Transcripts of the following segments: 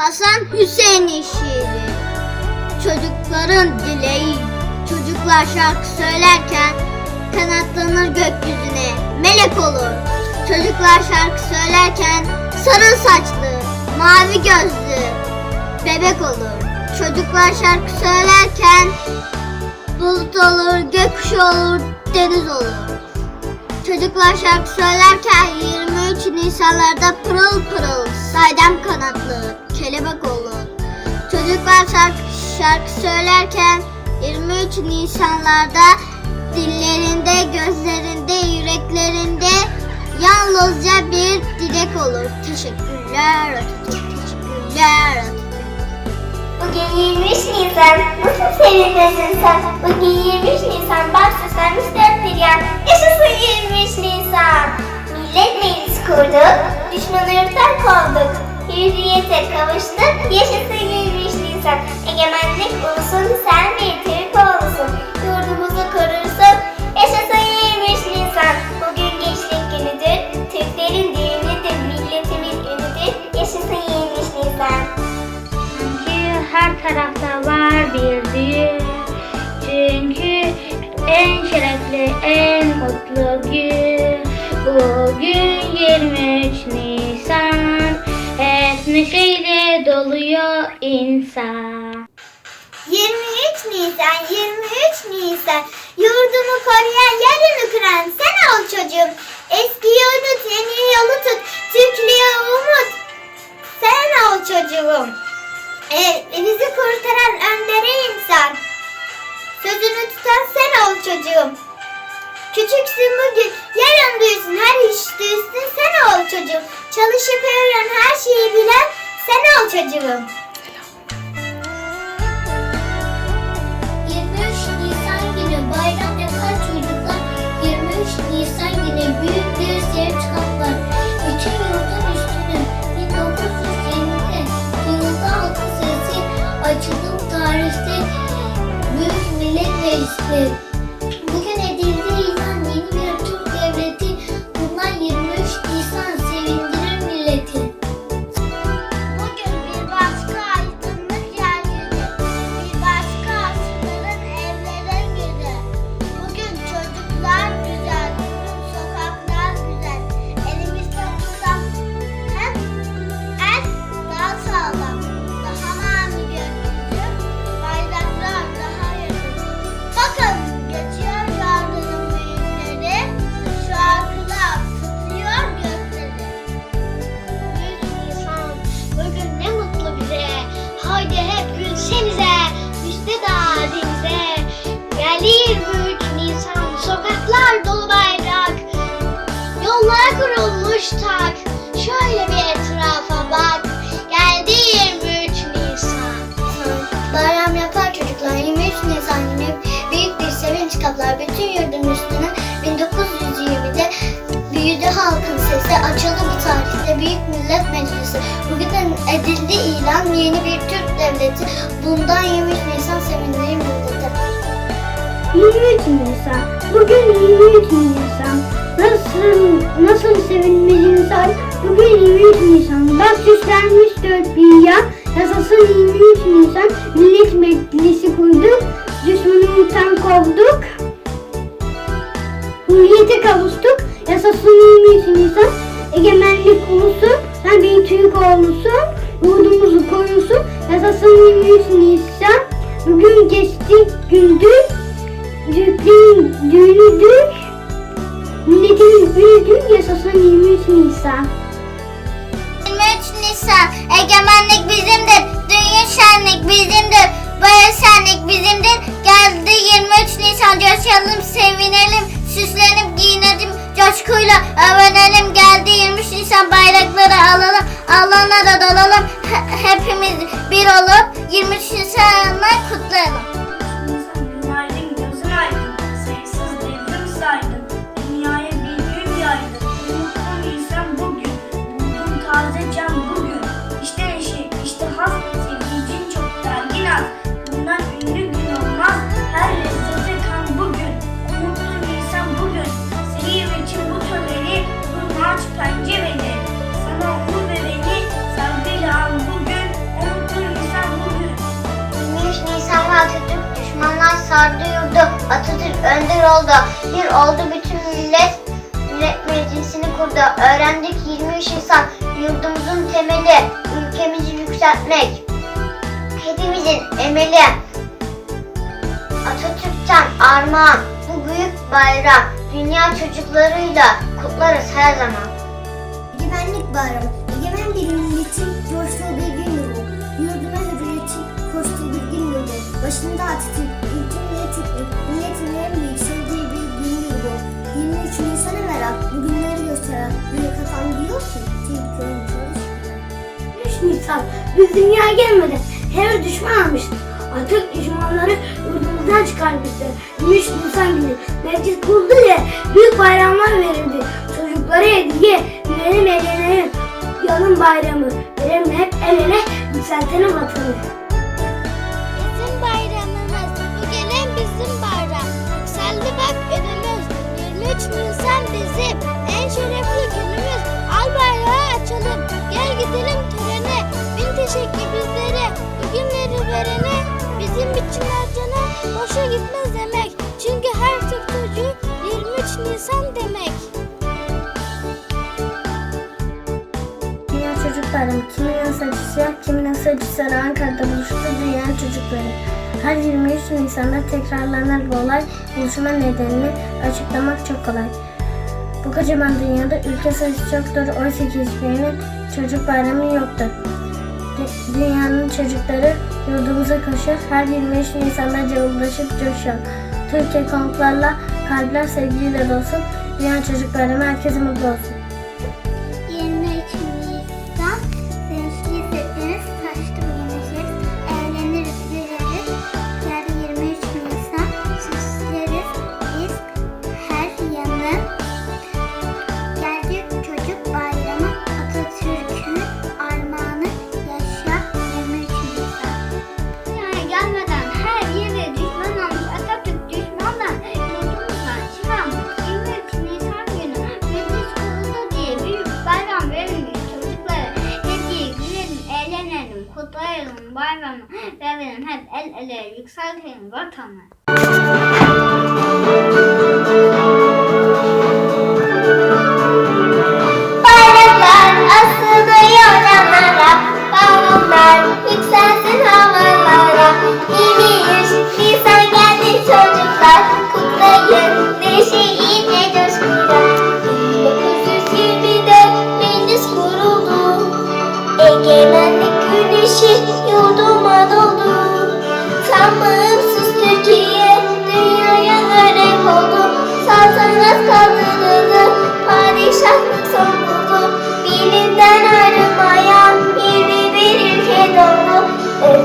Hasan Hüseyin'in şiiri. Çocukların dileği. Çocuklar şarkı söylerken kanatlanır gökyüzüne, melek olur. Çocuklar şarkı söylerken sarı saçlı, mavi gözlü, bebek olur. Çocuklar şarkı söylerken bulut olur, gökkuşu olur, deniz olur. Çocuklar şarkı söylerken 23 Nisanlarda pırıl pırıl saydam kanatlı kelebek olur. Çocuklar şarkı, söylerken 23 Nisanlarda dillerinde, gözlerinde, yüreklerinde yalnızca bir dilek olur. Teşekkürler Atatürk, teşekkürler Atatürk. Bugün 23 Nisan. Nasıl sevinmesin sen? Bugün 23 Nisan. Bak süslenmiş dört bir yan. Yaşasın 23 Nisan. Millet meclisi kurduk. Düşmanlarımızdan kovduk. Hürriyete kavuştuk. Yaşasın 23 Nisan. Egemenlik ulusun sen bir Türk olsun. Yurdumuzu korursun. Yaşasın 23 Nisan. Bugün gençlik günüdür. Türklerin düğünüdür. Milletimin ünüdür. Yaşasın 23 Nisan. Çünkü her tarafta var bir 23 Nisan. Yurdumu koruyan, yarını kıran sen ol çocuğum. Eskiyi unut, yeni yolu tut. Türklüğe umut. Sen ol çocuğum. E, bizi kurtaran önderi insan. Sözünü tutan sen ol çocuğum. Küçüksün bugün, yarın büyüsün, her işte üstün sen ol çocuğum. Çalışıp öğren, her şeyi bilen sen ol çocuğum. Bayram yapar çocuklar. 23 Nisan günü büyük bir sevinç kaplar. Bütün yurdun üstünü 1920'de yılda altın sesi açılım tarihte Büyük Millet Meclisi. Kurulmuş tak, şöyle bir etrafa bak. Geldi 23 Nisan. Bayram yapar çocuklar 23 Nisan günü büyük bir sevinç kaplar bütün yurdun üstüne 1920'de büyüdü halkın sesi açıldı bu tarihte Büyük Millet Meclisi bugün edildi ilan yeni bir Türk devleti bundan 23 Nisan sevindiğim millete 23 Nisan. Bugün 23 Nisan. Nasıl nasıl sevinmiş insan? Bugün 23 Nisan. Bak süslenmiş dört bir yan. Yasasın 23 Nisan. Millet Meclisi kurduk. Düşmanımızdan kovduk. Hürriyete kavuştuk. Yasasın 23 Nisan. Egemenlik ulusu. Önder oldu. Bir oldu bütün millet. Millet meclisini kurdu. Öğrendik 23 Nisan. Yurdumuzun temeli. Ülkemizi yükseltmek. Hepimizin emeli. Atatürk'ten armağan. Bu büyük bayram. Dünya çocuklarıyla kutlarız her zaman. Egemenlik Bayramı. Egemen bir milletin coştuğu bir gündür bu. Yurduna hürriyetin koştuğu bir gündür bu. Başında Atatürk, Nisan biz dünyaya gelmeden her düşman almıştı. Atatürk düşmanları yurdumuzdan çıkarmıştı. 23 Nisan günü meclis kuruldu diye büyük bayramlar verildi. Çocuklara hediye, gülelim eğlenelim. Yanın bayramı, verelim hep el ele, yükseltelim vatanı. Bizim bayramımız, bu gelen bizim bayram. Yükseldi bak önümüz, 23 Nisan bizim en şerefli günümüz. Al bayrağı açalım, gel gidelim törene. Teşekkür bizlere, bugünleri verene. Bizim için harcana, boşa gitmez demek. Çünkü her Türk çocuğu 23 Nisan demek. Dünya Çocuk Bayramı kimin nasıl siyah, kimin nasıl sarı Ankara'da buluştu dünya çocukları. Her 23 Nisan'da tekrarlanan bu olay buluşma nedenini açıklamak çok kolay. Bu kocaman dünyada ülke sayısı çoktur, oysa ki çocuk bayramı yoktur. Dü- Dünyanın çocukları yurdumuza koşuyor, her 23 Nisan'da cıvıldaşıp coşuyor. Türkiye konuklarla kalpler sevgiyle dolsun, Dünya Çocuk Bayramı herkese mutlu olsun. Hep el ele yükseltelim vatanı.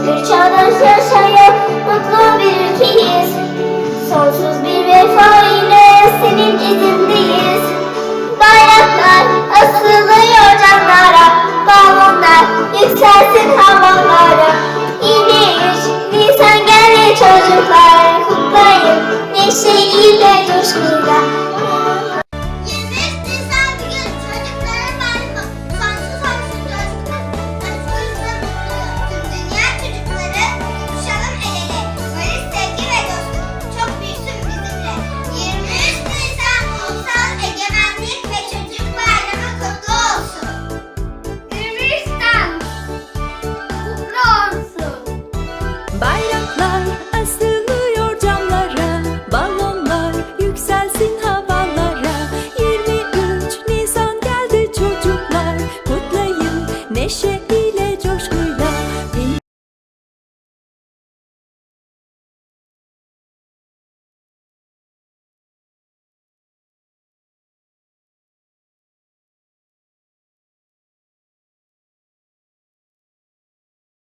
Özgür çağdaş yaşayan mutlu bir ülkeyiz. Sonsuz bir vefa ile senin izindeyiz. Bayraklar asılıyor camlara, balonlar yükselsin hava